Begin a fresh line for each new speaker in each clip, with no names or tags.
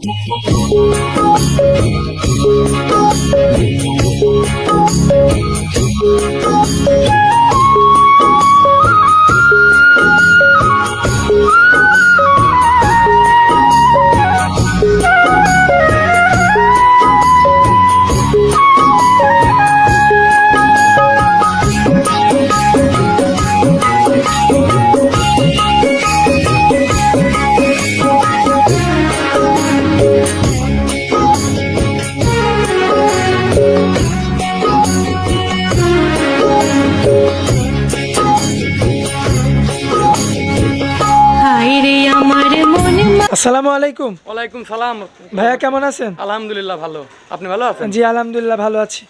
হায়
আসসালামু আলাইকুম।
ওয়ালাইকুম সালাম।
ভাইয়া কেমন আছেন?
আলহামদুলিল্লাহ ভালো। আপনি ভালো আছেন?
জি আলহামদুলিল্লাহ ভালো আছি।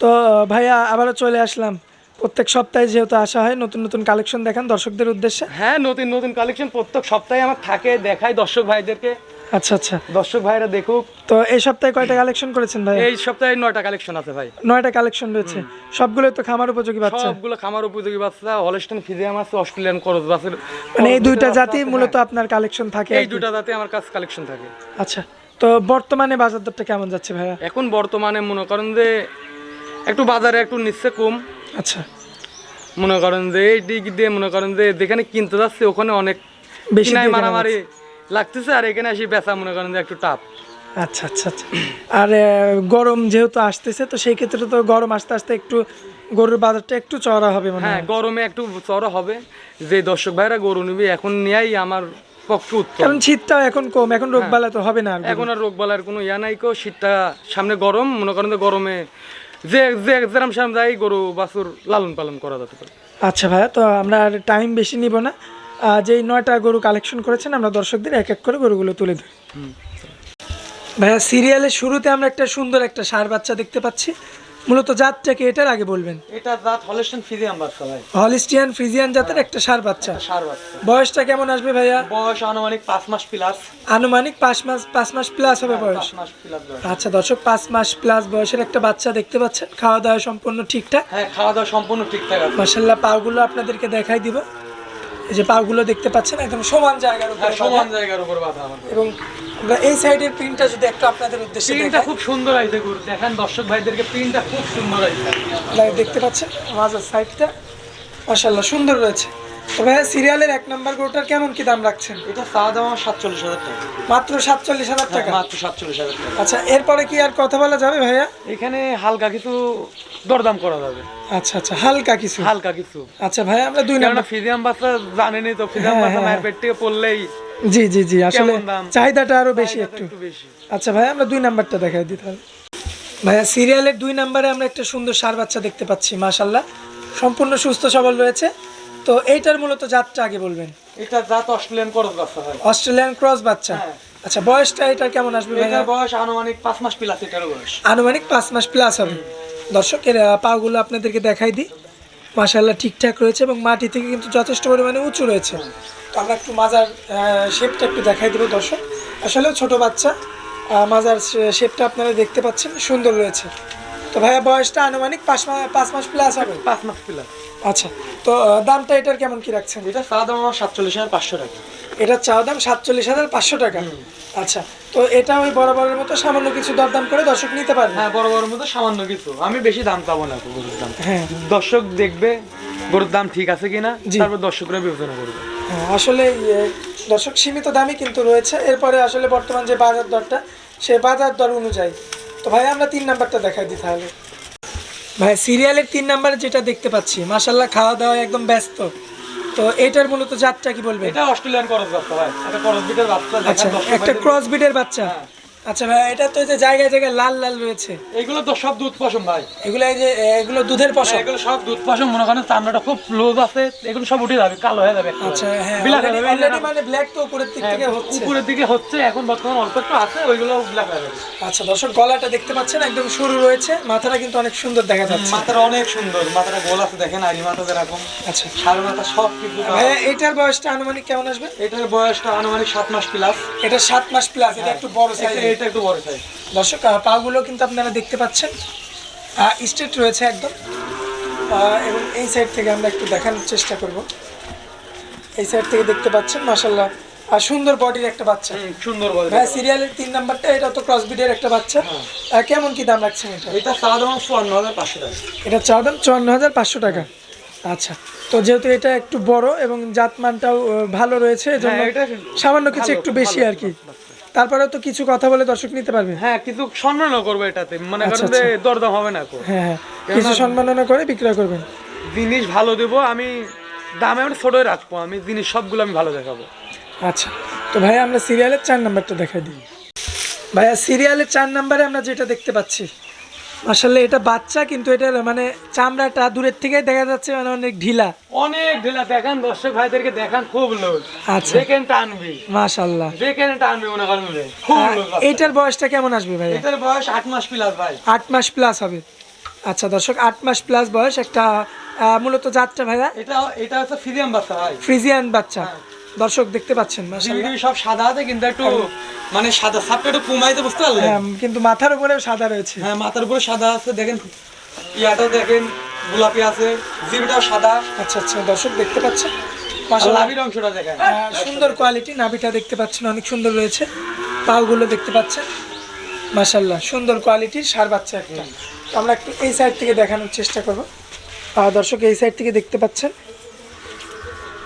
তো ভাইয়া আবারও চলে আসলাম। প্রত্যেক সপ্তাহে যেহেতু আসা হয় নতুন নতুন কালেকশন দেখান দর্শকদের উদ্দেশ্যে।
হ্যাঁ নতুন নতুন কালেকশন প্রত্যেক সপ্তাহে আমার থাকে দেখায় দর্শক ভাইদেরকে।
আচ্ছা আচ্ছা।
দর্শক ভাইরা দেখুক।
তো এই সপ্তাহে কয়টা কালেকশন করেছেন ভাই
এই সপ্তাহে নয়টা কালেকশন আছে ভাই।
নয়টা কালেকশন রয়েছে। সবগুলো তো খামার উপযোগী বাচ্চা?
সবগুলো খামার উপযোগী বাচ্চা। ফিজিয়াম আছে অস্ট্রেলিয়ান করজ বাসের
মানে এই দুইটা জাতি মূলত আপনার কালেকশন থাকে
এই দুটা জাতে আমার কাছে কালেকশন থাকে।
আচ্ছা তো বর্তমানে বাজার দরটা কেমন যাচ্ছে ভাইয়া?
এখন বর্তমানে মনে করেন যে একটু বাজারে একটু নিচ্ছে কম।
আচ্ছা।
মনে করেন যে এই দিক দিয়ে মনে করেন যে যেখানে কিনতে যাচ্ছে ওখানে অনেক
বেশি
মারামারি লাগতেছে আর এখানে এসে বেচা মনে করেন যে একটু টাপ
আচ্ছা আচ্ছা আচ্ছা। আর গরম যেহেতু আসতেছে তো সেই ক্ষেত্রে তো গরম আস্তে আস্তে একটু গরুর বাজারটা একটু চড়া হবে মনে
হ্যাঁ গরমে একটু চড়া হবে। যে দর্শক ভাইরা গরু নিবে এখন নিয়েই আমার পক্ষে উত্তম।
কারণ শীতটাও এখন কম এখন রোগ বালা তো হবে না
এখন আর রোগ বালার কোনো ইয়া নাই কো শীতটা সামনে গরম মনে করেন যে গরমে যে যে যেরাম সাম যাই গরু বাছুর লালন পালন করা যেতে পারে।
আচ্ছা ভাইয়া তো আমরা আর টাইম বেশি নিব না। যেই নয়টা গরু কালেকশন করেছেন আমরা দর্শকদের এক এক করে গরুগুলো তুলে ধরি। ভাইয়া সিরিয়ালের শুরুতে আমরা একটা সুন্দর একটা সার বাচ্চা দেখতে পাচ্ছি। মূলত জাতটাকে এটার আগে বলবেন?
এটা জাত হলেস্টন ফিজিয়াম বাচ্চা ভাই।
হলিস্টিয়ান ফ্রিজিয়ান জাতের একটা সার বাচ্চা।
সার বাচ্চা।
বয়সটা কেমন আসবে ভাইয়া?
বয়স আনুমানিক পাঁচ মাস প্লাস
আনুমানিক পাঁচ মাস পাঁচ মাস প্লাস হবে বয়স।
পাঁচ মাস প্লাস বয়স।
আচ্ছা দর্শক পাঁচ মাস প্লাস বয়সের একটা বাচ্চা দেখতে পাচ্ছেন। খাওয়া দাওয়া সম্পূর্ণ ঠিকঠাক।
হ্যাঁ খাওয়া দাওয়া সম্পূর্ণ ঠিকঠাক আছে।
পাগুলো আপনাদেরকে দেখাই দিব। এই যে পাগুলো দেখতে পাচ্ছেন একদম সমান জায়গার উপর
হ্যাঁ সমান জায়গার উপর বাঁধা আমাদের।
এবং এই সাইডের প্রিন্টটা যদি একটু আপনাদের উদ্দেশ্যে
প্রিন্টটা খুব সুন্দর আইছে গুরু দেখেন দর্শক ভাইদেরকে প্রিন্টটা খুব সুন্দর আইছে
দেখতে পাচ্ছেন মাঝের সাইডটা মাশাআল্লাহ সুন্দর রয়েছে। তো ভাইয়া সিরিয়ালের এক নম্বর গরুটার কেমন কি দাম রাখছেন?
এটা দাম সাতচল্লিশ হাজার টাকা।
মাত্র সাতচল্লিশ হাজার টাকা?
মাত্র সাতচল্লিশ হাজার টাকা।
আচ্ছা এরপরে কি আর কথা বলা যাবে ভাইয়া?
এখানে হালকা কিছু দরদাম করা যাবে।
আচ্ছা আচ্ছা হালকা কিছু।
হালকা কিছু।
আচ্ছা ভাইয়া আমরা দুই নম্বর
ফিজিয়াম বাচ্চা জানেনি তো ফিজিয়াম
হ্যাঁ,
বাচ্চা
হ্যাঁ,
মায়ের পেট থেকে পড়লেই
জি জি জি আসলে চাহিদাটা আরও বেশি একটু। আচ্ছা ভাই আমরা দুই নাম্বারটা দেখাই দিতে হবে। ভাইয়া সিরিয়ালের দুই নাম্বারে আমরা একটা সুন্দর সার বাচ্চা দেখতে পাচ্ছি মাশাল্লাহ সম্পূর্ণ সুস্থ সবল রয়েছে। তো এইটার মূলত জাতটা আগে বলবেন।
এটা জাত অস্ট্রেলিয়ান করজ বাচ্চা হয়।
অস্ট্রেলিয়ান ক্রস বাচ্চা।
হ্যাঁ।
আচ্ছা বয়সটা এটার কেমন আসবে
এটার বয়স আনুমানিক পাঁচ মাস প্লাস এটার বয়স।
আনুমানিক পাঁচ মাস প্লাস হবে। দর্শকের পাগুলো আপনাদেরকে দেখাই দিই। মাশাল্লাহ ঠিকঠাক রয়েছে এবং মাটি থেকে কিন্তু যথেষ্ট পরিমাণে উঁচু রয়েছে। তো আমরা একটু মাজার শেপটা একটু দেখাই দেবো দর্শক। আসলে ছোট বাচ্চা। মাজার শেপটা আপনারা দেখতে পাচ্ছেন সুন্দর রয়েছে। তো ভাইয়া বয়সটা আনুমানিক পাঁচ মাস পাঁচ মাস প্লাস হবে।
পাঁচ মাস প্লাস
আচ্ছা তো দামটা এটার কেমন কি রাখছেন?
এটা চাওয়া দাম আমার সাতচল্লিশ হাজার পাঁচশো টাকা।
এটার চাওয়া দাম সাতচল্লিশ হাজার পাঁচশো টাকা? আচ্ছা তো এটা ওই বরাবরের মতো সামান্য কিছু দরদাম করে দর্শক নিতে পারবে
হ্যাঁ বড় বড় মতো সামান্য কিছু। আমি বেশি দাম চাবো না গরুর দাম।
হ্যাঁ।
দর্শক দেখবে গরুর দাম ঠিক আছে কিনা। তারপর দর্শকরা বিবেচনা করবে।
হ্যাঁ, আসলে দর্শক সীমিত দামই কিন্তু রয়েছে। এরপরে আসলে বর্তমান যে বাজার দরটা সেই বাজার দর অনুযায়ী তো ভাই আমরা তিন নাম্বারটা দেখাই দিই তাহলে। ভাই সিরিয়ালের তিন নাম্বারে যেটা দেখতে পাচ্ছি মাসাল্লাহ খাওয়া দাওয়া একদম ব্যস্ত। তো এটার মূলত জাতটা কি বলবে
এটা অস্ট্রেলিয়ান ক্রস বাচ্চা ভাই। এটা করস বিটের বাচ্চা
আচ্ছা একটা ক্রস বিটের বাচ্চা। আচ্ছা ভাই এটা তো এই যে জায়গায় জায়গায় লাল লাল রয়েছে।
এগুলো তো সব দুধ পশম ভাই।
এগুলো এই যে এগুলো দুধের পশম।
এগুলো সব দুধ পশম মনে করেন চামড়াটা খুব লুজ আছে এগুলো সব উঠে যাবে কালো হয়ে যাবে
আচ্ছা হ্যাঁ
হয়ে
already-
যাবে,
মানে ব্ল্যাক তো উপরের দিক থেকে
হ্যাঁ,
হচ্ছে।
উপরের দিকে হচ্ছে এখন বর্তমান অল্প একটু আছে ওইগুলো ব্ল্যাক হয়ে যাবে।
আচ্ছা দর্শক গলাটা দেখতে পাচ্ছেন একদম সরু রয়েছে মাথাটা কিন্তু অনেক সুন্দর দেখা যাচ্ছে।
মাথাটা অনেক সুন্দর মাথাটা গোল আছে দেখেন আরি মাথা যেরকম।
আচ্ছা।
সার মাথা সব কিন্তু
ভাইয়া এটার বয়সটা আনুমানিক কেমন আসবে?
এটার বয়সটা আনুমানিক সাত মাস প্লাস
এটা সাত মাস প্লাস এটা একটু বড় সাইজ
এটা একটু বড় সাইজ
দর্শক পাগুলো কিন্তু আপনারা দেখতে পাচ্ছেন। স্ট্রেট রয়েছে একদম। এবং এই সাইড থেকে আমরা একটু দেখানোর চেষ্টা করব। এই সাইড থেকে দেখতে পাচ্ছেন মাসাল্লাহ আর সুন্দর বডির একটা বাচ্চা।
সুন্দর বলে
ভাই সিরিয়ালের তিন নাম্বারটা এটা তো ক্রসবিডের একটা বাচ্চা। আহ, কেমন কি দাম রাখছেন এটা?
এটা দাম চুয়ান্ন হাজার পাঁচশো টাকা।
এটা চাওয়া দাম চুয়ান্ন হাজার পাঁচশো টাকা। আচ্ছা তো যেহেতু এটা একটু বড় এবং জাতমানটাও ভালো রয়েছে এজন্য
হ্যাঁ,
সামান্য কিছু একটু বেশি আর কি। তারপরেও তো কিছু কথা বলে দর্শক নিতে পারবে।
হ্যাঁ কিছু সম্মানও করবে এটাতে। মনে
আচ্ছা,
করেন যে দরদাম হবে না কো
হ্যাঁ হ্যাঁ। কিছু সম্মাননা করে বিক্রয় করবেন।
জিনিস ভালো দেব আমি দামে আমি ছোটই রাখব আমি জিনিস সবগুলো আমি ভালো দেখাবো।
আচ্ছা তো ভাই আমরা সিরিয়ালের চার নাম্বারটা দেখাই দিই। ভাইয়া সিরিয়ালের চার নাম্বারে আমরা যেটা দেখতে পাচ্ছি আসলে এটা বাচ্চা কিন্তু এটা মানে চামড়াটা দূরের থেকে দেখা যাচ্ছে মানে অনেক ঢিলা।
অনেক ঢেলা দেখান দর্শক ভাইদেরকে দেখান খুব লোক
আচ্ছা।
যেখান টানবি?
মাশাল্লাহ
যেখানে টানবি মনে করেন খুব।
এইটার বয়সটা কেমন আসবে ভাইয়া?
এটার বয়স আট মাস প্লাস ভাই।
আট মাস প্লাস হবে। আচ্ছা দর্শক আট মাস প্লাস বয়স একটা মূলত যাত্রা ভাইয়া?
এটা এটা হচ্ছে ফিজিয়াম বাচ্চা ভাই।
ফ্রিজিয়ান বাচ্চা। দর্শক দেখতে পাচ্ছেন
সব সাদা আছে কিন্তু একটু মানে সাদা সাপটা একটু কমাইতে বুঝতে পারলেন?
হ্যাঁ, কিন্তু মাথার উপরেও সাদা রয়েছে।
হ্যাঁ মাথার উপরে সাদা আছে দেখেন ইয়াটাও দেখেন গোলাপি আছে জিবিটাও সাদা।
আচ্ছা আচ্ছা দর্শক দেখতে পাচ্ছেন?
অংশটা দেখেন।
আহ, সুন্দর কোয়ালিটি নাভিটা দেখতে পাচ্ছেন অনেক সুন্দর রয়েছে। পাগুলো দেখতে পাচ্ছেন। মাশাল্লাহ সুন্দর কোয়ালিটির সার বাচ্চা একটা। আমরা একটু এই সাইড থেকে দেখানোর চেষ্টা করব। দর্শক এই সাইড থেকে দেখতে পাচ্ছেন।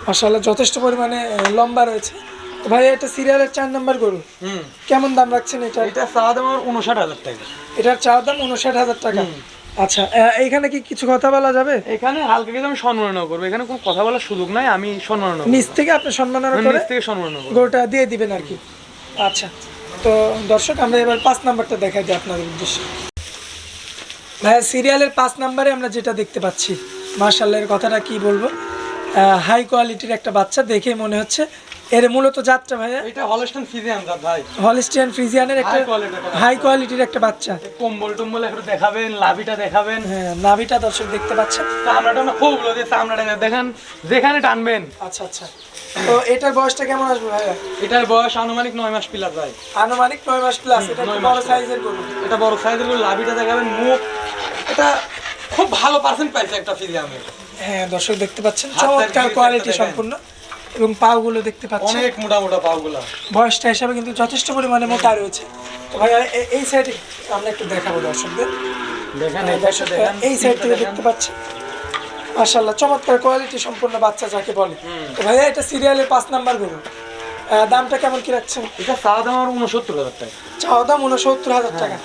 মাশাল্লাহ যথেষ্ট পরিমাণে লম্বা রয়েছে। ভাই এটা সিরিয়ালের চার নাম্বার গরু।
হুম।
কেমন দাম রাখছেন এটা?
এটা চাওয়া দাম উনষাট হাজার টাকা।
এটার চাওয়া দাম উনষাট হাজার টাকা। আচ্ছা এখানে কি কিছু কথা বলা যাবে?
এখানে হালকা কিছু আমি সম্মাননা করব। এখানে কোনো কথা বলার সুযোগ নাই আমি সম্মাননা
নিচ থেকে আপনি সম্মাননা করে
নিচ থেকে সম্মাননা করব।
গরুটা দিয়ে দিবেন আর কি। আচ্ছা তো দর্শক আমরা এবার পাঁচ নাম্বারটা দেখাই দিই আপনাদের উদ্দেশ্যে। ভাইয়া সিরিয়ালের পাঁচ নাম্বারে আমরা যেটা দেখতে পাচ্ছি মার্শাল্লের কথাটা কি বলব? হাই কোয়ালিটির একটা বাচ্চা দেখে মনে হচ্ছে। এর মূলত জাতটা ভাইয়া?
এটা হলস্টন ফিজিয়াম জাত ভাই।
হলিস্টিয়ান ফ্রিজিয়ানের একটা হাই কোয়ালিটির একটা বাচ্চা।
কম্বল টম্বল একটু দেখাবেন লাভিটা দেখাবেন।
হ্যাঁ লাভিটা দর্শক দেখতে পাচ্ছেন।
চামড়াটা না খুব লোক চামড়াটা দেখেন যেখানে টানবেন।
আচ্ছা আচ্ছা। তো এটার বয়সটা কেমন আসবে ভাইয়া?
এটার বয়স আনুমানিক নয় মাস প্লাস ভাই।
আনুমানিক নয় মাস প্লাস এটা বড় সাইজের গরু।
এটা বড় সাইজের করে লাভিটা দেখাবেন মুখ। এটা খুব ভালো পার্সেন্ট পাইছে একটা ফিজিয়ামে
হ্যাঁ দর্শক দেখতে পাচ্ছেন চমৎকার কোয়ালিটি সম্পূর্ণ। এবং পাগুলো দেখতে পাচ্ছেন।
অনেক মোটা মোটা পাগুলা
বয়সটা হিসাবে কিন্তু যথেষ্ট পরিমাণে মোটা রয়েছে। তো ভাই এই সাইডে আমরা একটু দেখাবো দর্শকদের।
দেখেন
হ্যাঁ, এই সাইড থেকে দেখতে পাচ্ছি মাশাল্লাহ চমৎকার কোয়ালিটি সম্পূর্ণ বাচ্চা যাকে বলে। তো ভাইয়া এটা সিরিয়ালের পাঁচ নাম্বার গরু আহ, দামটা কেমন কি রাখছেন?
এটা চাওয়া দাম আমার উনসত্তর হাজার টাকা।
চাওয়া দাম উনসত্তর হাজার টাকা।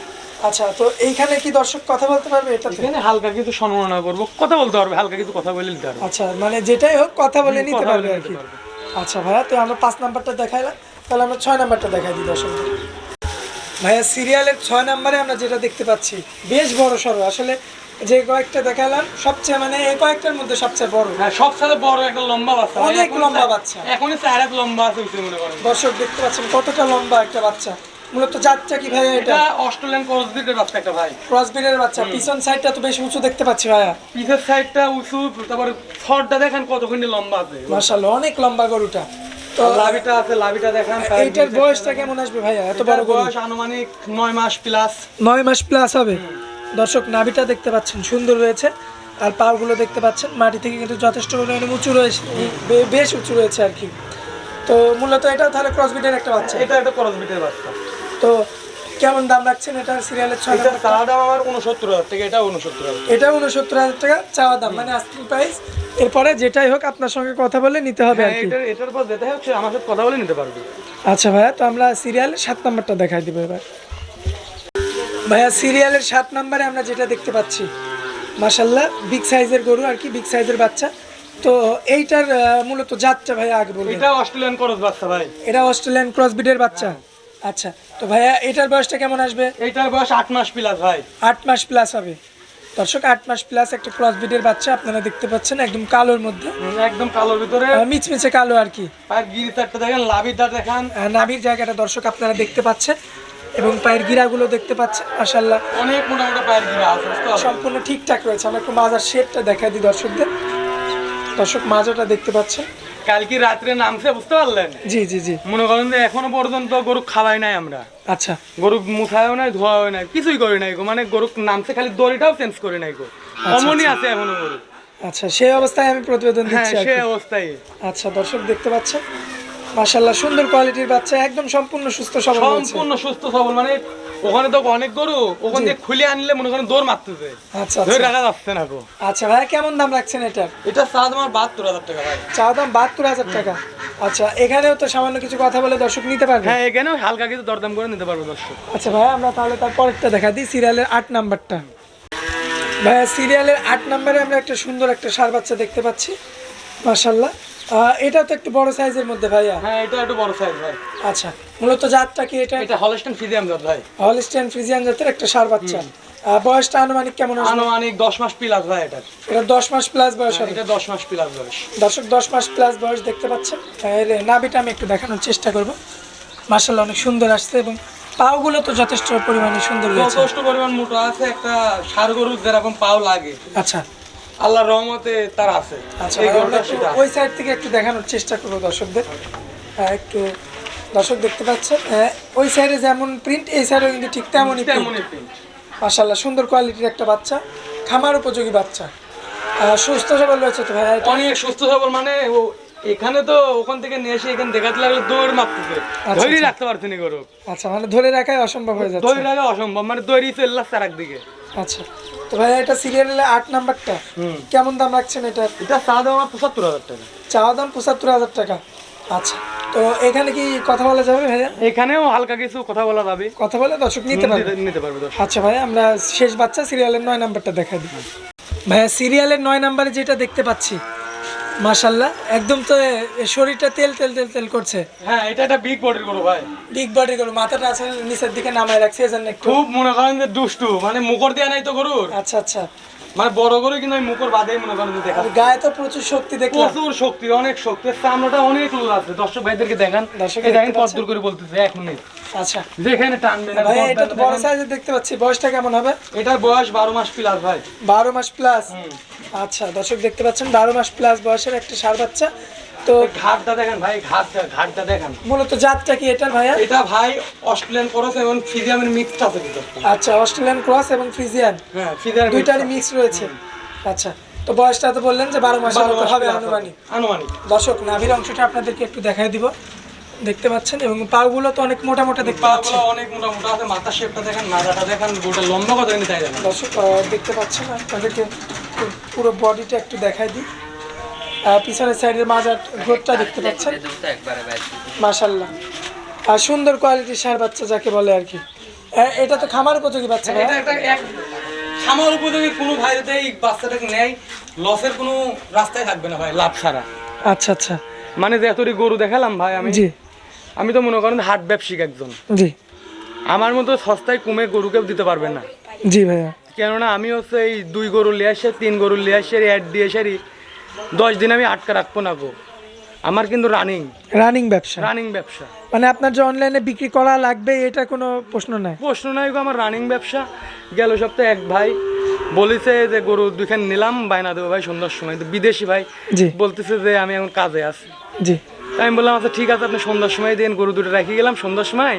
আচ্ছা তো এইখানে কি দর্শক কথা বলতে পারবে এটাতে?
এখানে হালকা কিছু সম্মাননা করব। কথা বলতে পারবে হালকা কিছু কথা বলে নিতে পারবে।
আচ্ছা মানে যেটাই হোক কথা বলে নিতে পারবে আর কি। আচ্ছা ভাইয়া তো আমরা পাঁচ নাম্বারটা দেখাইলাম। তাহলে আমরা ছয় নাম্বারটা দেখাই দিই দর্শকদের। ভাইয়া সিরিয়ালের ছয় নাম্বারে আমরা যেটা দেখতে পাচ্ছি বেশ বড় সড়ো। আসলে যে কয়েকটা দেখালাম সবচেয়ে মানে এই কয়েকটার মধ্যে সবচেয়ে বড়।
হ্যাঁ সবচেয়ে বড় একটা লম্বা বাচ্চা।
অনেক লম্বা বাচ্চা।
এখনই চার লম্বা আছে মনে করেন।
দর্শক দেখতে পাচ্ছেন কতটা লম্বা একটা বাচ্চা। মূলত যাত্রা কি ভাইয়া এটা।
অস্ট্রেলিয়ান ক্রসবিটের বাচ্চা একটা ভাই।
ক্রসবিনের বাচ্চা। পিছন সাইডটা তো বেশ উঁচু দেখতে পাচ্ছি ভাইয়া।
পিছের সাইডটা উঁচু তারপরে থরটা দেখেন কতখানি লম্বা আছে।
মার্শাল্লাহ অনেক লম্বা গরুটা। তো
লাভিটা আছে লাভিটা দেখেন
এইটার বয়সটা কেমন আসবে ভাইয়া? এত বড় গরু।
বয়স আনুমানিক নয় মাস প্লাস
নয় মাস প্লাস হবে। দর্শক নাভিটা দেখতে পাচ্ছেন সুন্দর রয়েছে। আর পাগুলো দেখতে পাচ্ছেন মাটি থেকে কিন্তু যথেষ্ট পরিমাণে উঁচু রয়েছে। বেশ উঁচু রয়েছে আর কি। তো মূলত এটা তাহলে ক্রসবিটের একটা বাচ্চা।
এটা একটা ক্রসবিটের বাচ্চা।
তো কেমন দাম রাখছেন? এটার সিরিয়ালের ছয়
এটা চাওয়া দাম আমার উনসত্তর হাজার টাকা এটা উনসত্তর হাজার
এটা উনসত্তর হাজার টাকা চাওয়া দাম মানে আস্কিং প্রাইস এরপরে যেটাই হোক আপনার সঙ্গে কথা বলে নিতে হবে আর
হ্যাঁ
কি।
এটার পর যেতে হচ্ছে আমার সাথে কথা বলে নিতে পারবে।
আচ্ছা ভাইয়া তো আমরা সিরিয়ালের সাত নাম্বারটা দেখাই দিব এবার। ভাইয়া সিরিয়ালের সাত নাম্বারে আমরা যেটা দেখতে পাচ্ছি মাসাল্লাহ বিগ সাইজের গরু আর কি বিগ সাইজের বাচ্চা। তো এইটার মূলত জাতটা ভাইয়া আগে বলবেন।
এটা অস্ট্রেলিয়ান ক্রস বাচ্চা ভাই।
এটা অস্ট্রেলিয়ান ক্রসবিডের বাচ্চা? আচ্ছা তো ভাইয়া এটার বয়সটা কেমন আসবে?
এটার বয়স আট মাস প্লাস ভাই।
আট মাস প্লাস হবে। দর্শক আট মাস প্লাস একটা ক্রস ক্রসবিডের বাচ্চা আপনারা দেখতে পাচ্ছেন একদম কালোর মধ্যে।
একদম কালোর ভিতরে।
মিচমিচে কালো আর কি।
পায়ের গিরি চারটা দেখেন লাভিটা দেখান।
নাভির জায়গাটা দর্শক আপনারা দেখতে পাচ্ছেন এবং পায়ের গিরাগুলো দেখতে পাচ্ছেন মাসাল্লাহ
অনেক মোটা মোটা পায়ের গিরা আছে
সম্পূর্ণ ঠিকঠাক রয়েছে। আমরা একটু মাজার শেপটা দেখাই দিই দর্শকদের। দর্শক মাজাটা দেখতে পাচ্ছেন।
কালকে রাত্রে নামছে বুঝতে পারলেন?
জি জি জি।
মনে করেন যে এখনও পর্যন্ত গরু খাওয়াই নাই আমরা।
আচ্ছা।
গরু মুছায়ও নাই ধোয়াও নাই কিছুই করে নাই গো। মানে গরু নামছে খালি দড়িটাও চেঞ্জ করে নাই গো। অমনই আছে এখনও গরু।
আচ্ছা সেই অবস্থায় আমি প্রতিবেদন
হ্যাঁ
দিচ্ছি সেই
অবস্থায়।
আচ্ছা দর্শক দেখতে পাচ্ছেন? মাশাআল্লাহ সুন্দর কোয়ালিটির বাচ্চা একদম সম্পূর্ণ সুস্থ সবল
সম্পূর্ণ সুস্থ সবল মানে ওখানে তো অনেক গরু ওখান থেকে খুলে আনলে মনে করেন দৌড় মারতেছে।
আচ্ছা
ধরে
আচ্ছা।
রাখা যাচ্ছে না গো।
আচ্ছা ভাই কেমন দাম রাখছেন এটার?
এটা সাত আমার বাহাত্তর হাজার টাকা ভাই।
চা দাম বাহাত্তর হাজার টাকা। আচ্ছা এখানেও তো সামান্য কিছু কথা বলে দর্শক নিতে পারবে।
হ্যাঁ এখানেও হালকা কিছু দরদাম করে নিতে পারব দর্শক।
আচ্ছা ভাই আমরা তাহলে তার পরেরটা দেখা দিই সিরিয়ালের আট নাম্বারটা। ভাইয়া সিরিয়ালের আট নাম্বারে আমরা একটা সুন্দর একটা সার বাচ্চা দেখতে পাচ্ছি মাশাল্লাহ এটা তো একটু বড় সাইজের মধ্যে ভাইয়া।
হ্যাঁ এটা একটু বড় সাইজ ভাই।
আচ্ছা মূলত জাতটা কি এটা?
এটা হলস্টেন ফিজিয়াম জাত ভাই।
হলিস্টিয়ান ফ্রিজিয়ান জাতের একটা সার বাচ্চা। বয়সটা আনুমানিক কেমন আসবে?
আনুমানিক দশ মাস প্লাস ভাই এটা
এটা দশ মাস প্লাস বয়স হবে।
এটা দশ মাস প্লাস বয়স।
দর্শক দশ মাস প্লাস বয়স দেখতে পাচ্ছেন। এর নাভিটা আমি একটু দেখানোর চেষ্টা করব। মার্শাল্লাহ অনেক সুন্দর আসছে এবং পাওগুলো তো যথেষ্ট পরিমাণে সুন্দর
যথেষ্ট পরিমাণ মোটা আছে একটা সার গরুর যেরকম পাও লাগে।
আচ্ছা
আল্লাহর রহমতে তার আছে।
আচ্ছা ওই সাইড থেকে একটু দেখানোর চেষ্টা করব দর্শকদের। হ্যাঁ, একটু দর্শক দেখতে পাচ্ছেন। হ্যাঁ, ওই সাইডে যেমন প্রিন্ট এই সাইডেও কিন্তু ঠিক তেমনই
তেমনই
প্রিন্ট সুন্দর কোয়ালিটির একটা বাচ্চা খামার উপযোগী বাচ্চা। সুস্থ সবল রয়েছে তো ভাই
অনেক সুস্থ সবল মানে ও এখানে তো ওখান থেকে নিয়ে এসে এখানে দেখাতে লাগলে দৌড় মারতেছে।
আচ্ছা,
ধৈর্য
আচ্ছা।
রাখতে পারছি না গরু।
আচ্ছা মানে ধরে রাখাই অসম্ভব হয়ে যাচ্ছে।
ধৈর্য রাখা অসম্ভব মানে দৌড়ি চলে যাচ্ছে আর একদিকে
আচ্ছা। তো ভাই এটা সিরিয়ালের আট নাম্বারটা? কেমন দাম রাখছেন এটার
এটা চা দাম আমার পঁচাত্তর হাজার টাকা।
চাওয়া দাম পঁচাত্তর হাজার টাকা। আচ্ছা। তো এখানে কি কথা বলা যাবে ভাইয়া?
এখানেও হালকা কিছু কথা বলা যাবে।
কথা বলে দর্শক নিতে পারবে।
নিতে- নিতে পারবে
আচ্ছা ভাই আমরা শেষ বাচ্চা সিরিয়ালের নয় নাম্বারটা দেখা দিই। ভাইয়া সিরিয়ালের নয় নাম্বারে যেটা দেখতে পাচ্ছি মাশাল্লাহ একদম তো শরীরটা তেল তেল তেল তেল করছে।
হ্যাঁ এটা একটা বিগ বডির গরু ভাই।
বিগ বডির গরু মাথাটা আসলে নিচের দিকে নামায় রাখছে এজন্য
খুব মনে করেন যে দুষ্টু মানে মুখর দেওয়া নাই তো গরুর।
আচ্ছা আচ্ছা।
মানে বড় করে কিন্তু আমি মুখর বাদেই মনে করেন দেখা
গায়ে তো প্রচুর শক্তি দেখলাম।
প্রচুর শক্তি অনেক শক্তি। চামড়াটা অনেক আছে। দর্শক ভাইদেরকে দেখান।
দর্শক
দেখেন? কদ্দুর করে বলতেছে এখন
আচ্ছা।
যেখানে
ভাই এটা তো বড়। সাইজের দেখতে পাচ্ছি। বয়সটা কেমন হবে?
এটার বয়স বারো মাস প্লাস ভাই।
বারো মাস প্লাস আচ্ছা দর্শক দেখতে পাচ্ছেন বারো মাস প্লাস বয়সের একটা সার বাচ্চা। তো
ঘাটটা দেখেন ভাই ঘাটটা ঘাটটা দেখেন।
মূলত জাতটা কি এটার ভাইয়া?
এটা ভাই অস্ট্রেলিয়ান করস এবং ফিজিয়ামের মিক্সড আছে
আচ্ছা অস্ট্রেলিয়ান ক্রস এবং ফ্রিজিয়ান।
হ্যাঁ ফিজিয়ামের
দুইটারই মিক্স রয়েছে। আচ্ছা তো বয়সটা তো বললেন যে বারো মাসের মতো হবে আনুমানিক।
আনুমানিক।
দর্শক নাভির অংশটা আপনাদেরকে একটু দেখাই দিব। দেখতে পাচ্ছেন এবং পাগুলো তো অনেক মোটা মোটা দেখতে পাচ্ছেন।
অনেক মোটা মোটা আছে মাথার শেপটা দেখেন মাথাটা দেখেন গোটা লম্বা কত তাই দেখেন।
দর্শক দেখতে পাচ্ছেন আপনাদেরকে পুরো বডিটা একটু দেখাই দিই। পিছনের সাইডের মাজার ঘোরটা দেখতে পাচ্ছেন। মাশাল্লাহ আর সুন্দর কোয়ালিটির সার বাচ্চা যাকে বলে আর কি। এটা তো খামার উপযোগী বাচ্চা ভাই
এটা একটা এক খামার উপযোগী কোনো ভাইরাতে এই বাচ্চাটাকে নেয় লসের কোনো রাস্তায় থাকবে না ভাই লাভ ছাড়া।
আচ্ছা আচ্ছা।
মানে যে এতটি গরু দেখালাম ভাই আমি
জি।
আমি তো মনে করেন হাট ব্যবসায়িক একজন।
জি।
আমার মতো সস্তায় কমে গরু কেউ দিতে পারবে না।
জি ভাইয়া।
কেননা আমি হচ্ছে এই দুই গরু লিয়ে আসে তিন গরু লিয়ে আসে অ্যাড দিয়ে সারি দশ দিন আমি আটকা রাখব না গো। আমার কিন্তু রানিং
রানিং ব্যবসা?
রানিং ব্যবসা।
মানে আপনার যে অনলাইনে বিক্রি করা লাগবে এটা কোনো প্রশ্ন নাই?
প্রশ্ন নাই গো আমার রানিং ব্যবসা। গেল সপ্তাহে এক ভাই বলেছে যে গরু দুইখান নিলাম বায়না দেবো ভাই সন্ধ্যার সময়। তো বিদেশি ভাই
জি।
বলতেছে যে আমি এখন কাজে আছি।
জি।
আমি বললাম আচ্ছা ঠিক আছে আপনি সন্ধ্যার সময় দিন গরু দুটো রেখে গেলাম সন্ধ্যার সময়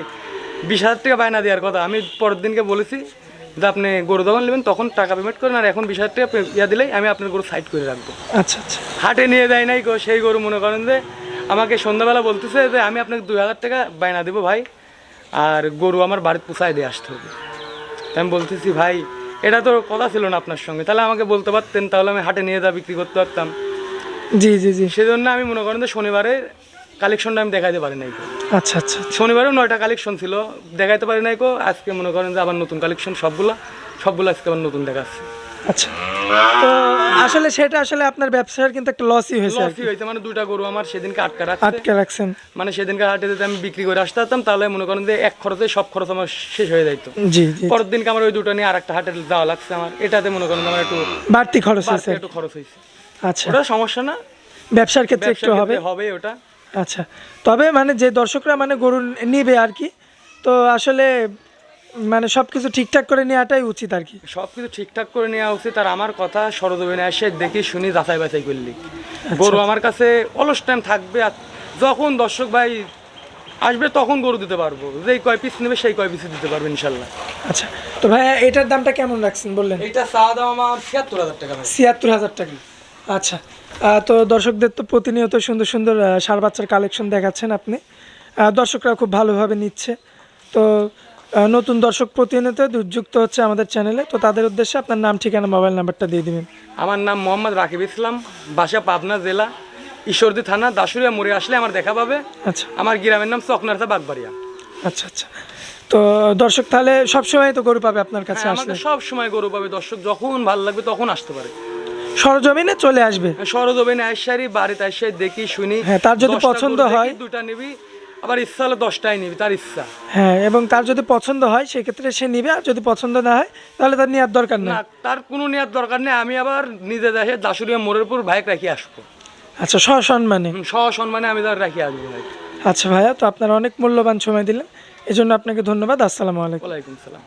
বিশ হাজার টাকা বায়না দেওয়ার কথা। আমি পরের দিনকে বলেছি যে আপনি গরু যখন নেবেন তখন টাকা পেমেন্ট করেন আর এখন টাকা পে- ইয়া দিলেই আমি আপনার গরু সাইড করে রাখব।
আচ্ছা আচ্ছা।
হাটে নিয়ে যায় নাই গো সেই গরু মনে করেন যে আমাকে সন্ধ্যাবেলা বলতেছে যে আমি আপনাকে দুই হাজার টাকা বায়না দেবো ভাই আর গরু আমার বাড়িতে পুষায় দিয়ে আসতে হবে। আমি বলতেছি ভাই এটা তো কথা ছিল না আপনার সঙ্গে তাহলে আমাকে বলতে পারতেন তাহলে আমি হাটে নিয়ে যা বিক্রি করতে পারতাম।
জি জি জি।
সেজন্য আমি মনে করেন যে শনিবারের কালেকশনটা আমি দেখাইতে পারি নাই।
আচ্ছা আচ্ছা
শনিবারেও নয়টা কালেকশন ছিল। দেখাইতে পারি নাই কো। আজকে মনে করেন যে আবার নতুন কালেকশন সবগুলো সবগুলো আজকে আবার নতুন দেখাচ্ছে।
আচ্ছা। তো আসলে সেটা আসলে আপনার ব্যবসার কিন্তু একটা লসই হয়েছে
লসই হয়েছে মানে দুইটা গরু আমার সেদিনকে আটকা রাখছে।
আটকে রাখছেন।
মানে সেদিনকে হাটে যদি আমি বিক্রি করে আসতে পারতাম তাহলে মনে করেন যে এক খরচে সব খরচ আমার শেষ হয়ে যাইতো।
জি জি
পরের দিনকে আমার ওই দুটো নিয়ে আর একটা হাটে যাওয়া লাগছে আমার। এটাতে মনে করেন আমার একটু
বাড়তি খরচ হয়েছে
একটু খরচ হয়েছে।
আচ্ছা।
ওটা সমস্যা না।
ব্যবসার ক্ষেত্রে একটু হবে।
ক্ষেত্রে হবে ওটা।
আচ্ছা তবে মানে যে দর্শকরা মানে গরু নিবে আর কি তো আসলে মানে সব কিছু ঠিকঠাক করে নেওয়াটাই উচিত আর কি।
সব কিছু ঠিকঠাক করে নেওয়া উচিত আর আমার কথা সরজমিনে এসে দেখি শুনি যাচাই বাছাই করলি
আচ্ছা।
গরু আমার কাছে অলস টাইম থাকবে আর যখন দর্শক ভাই আসবে তখন গরু দিতে পারব। যেই কয় পিস নেবে সেই কয় পিস দিতে পারব ইনশাল্লাহ।
আচ্ছা তো ভাই এটার দামটা কেমন রাখছেন বললেন?
এইটা চাওয়া দাম আমার ছিয়াত্তর হাজার টাকা
ছিয়াত্তর হাজার টাকা। আচ্ছা তো দর্শকদের তো প্রতিনিয়ত সুন্দর সুন্দর সার বাচ্চার কালেকশন দেখাচ্ছেন আপনি। দর্শকরা খুব ভালোভাবে নিচ্ছে। তো নতুন দর্শক প্রতিনিয়ত যুক্ত হচ্ছে আমাদের চ্যানেলে তো তাদের উদ্দেশ্যে আপনার নাম ঠিকানা মোবাইল নাম্বারটা দিয়ে দিবেন।
আমার নাম মোহাম্মদ রাকিব ইসলাম বাসা পাবনা জেলা ঈশ্বরদী থানা দাসুরিয়া মোড়ে আসলে আমার দেখা পাবে।
আচ্ছা।
আমার গ্রামের নাম চকনারথা বাগবাড়িয়া।
আচ্ছা আচ্ছা। তো দর্শক তাহলে সবসময় তো গরু পাবে আপনার কাছে
হ্যাঁ,
আসলে।
সব সময় গরু পাবে। দর্শক যখন ভালো লাগবে তখন আসতে পারে।
সরজমিনে চলে আসবে।
সরজমিনে আইসারি বাড়িতে আইসাই দেখি শুনি।
হ্যাঁ, তার যদি পছন্দ হয়-
দুটা নিবি। আবার ইচ্ছা হলে দশটাই নিবি তার ইচ্ছা।
হ্যাঁ এবং তার যদি পছন্দ হয় সেক্ষেত্রে সে নিবে আর যদি পছন্দ না হয় তাহলে তার নেওয়ার দরকার নেই।
না তার কোনো নেওয়ার দরকার নেই আমি আবার নিজে দেখে দাসুরিয়া মোড়ের উপর বাইক রাখি আসব।
আচ্ছা সসম্মানে।
হুম, সহ সম্মানে আমি তার রাখি আসব ভাই।
আচ্ছা ভাইয়া তো আপনারা অনেক মূল্যবান সময় দিলেন। এজন্য আপনাকে ধন্যবাদ আসসালামু আলাইকুম।
ওয়ালাইকুম সালাম।